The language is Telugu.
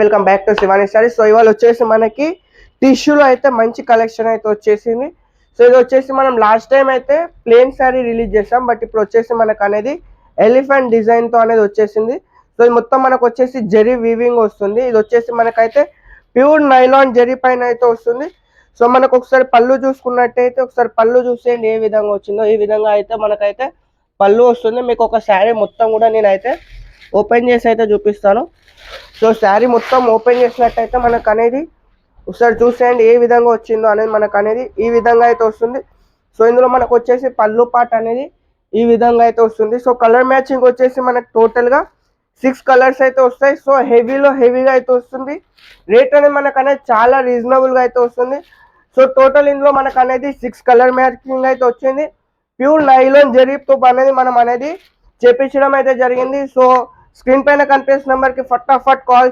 Welcome back to Shivani sorry so ఇవాళ వచ్చేసి మనకి టిష్యూలో అయితే మంచి కలెక్షన్ అయితే వచ్చేసింది. సో ఇది వచ్చేసి మనం లాస్ట్ టైం అయితే ప్లేన్ శారీ రిలీజ్ చేసాం. బట్ ఇప్పుడు వచ్చేసి మనకు అనేది ఎలిఫెంట్ డిజైన్తో అనేది వచ్చేసింది. సో ఇది మొత్తం మనకు వచ్చేసి జెరీ వీవింగ్ వస్తుంది. ఇది వచ్చేసి మనకైతే ప్యూర్ నైలాన్ జెరీ పైన అయితే వస్తుంది. సో మనకు ఒకసారి పళ్ళు చూసుకున్నట్టయితే ఒకసారి పళ్ళు చూసేయండి ఏ విధంగా వచ్చిందో. ఈ విధంగా అయితే మనకైతే పళ్ళు వస్తుంది. మీకు ఒక శారీ మొత్తం కూడా నేనైతే ఓపెన్ చేసి అయితే చూపిస్తాను. సో శారీ మొత్తం ఓపెన్ చేసినట్టయితే మనకు అనేది ఒకసారి చూసేయండి ఏ విధంగా వచ్చిందో అనేది మనకు అనేది ఈ విధంగా అయితే వస్తుంది. సో ఇందులో మనకు వచ్చేసి పళ్ళు పాట అనేది ఈ విధంగా అయితే వస్తుంది. సో కలర్ మ్యాచింగ్ వచ్చేసి మనకు టోటల్గా సిక్స్ కలర్స్ అయితే వస్తాయి. సో హెవీలో హెవీగా అయితే వస్తుంది. రేట్ అనేది మనకు అనేది చాలా రీజనబుల్గా అయితే వస్తుంది. సో టోటల్ ఇందులో మనకు అనేది సిక్స్ కలర్ మ్యాచింగ్ అయితే వచ్చింది. ప్యూర్ నైలాన్ జరీతో అనేది మనం అనేది చేపించడం అయితే జరిగింది. So screen pan company number की फटाफट कॉल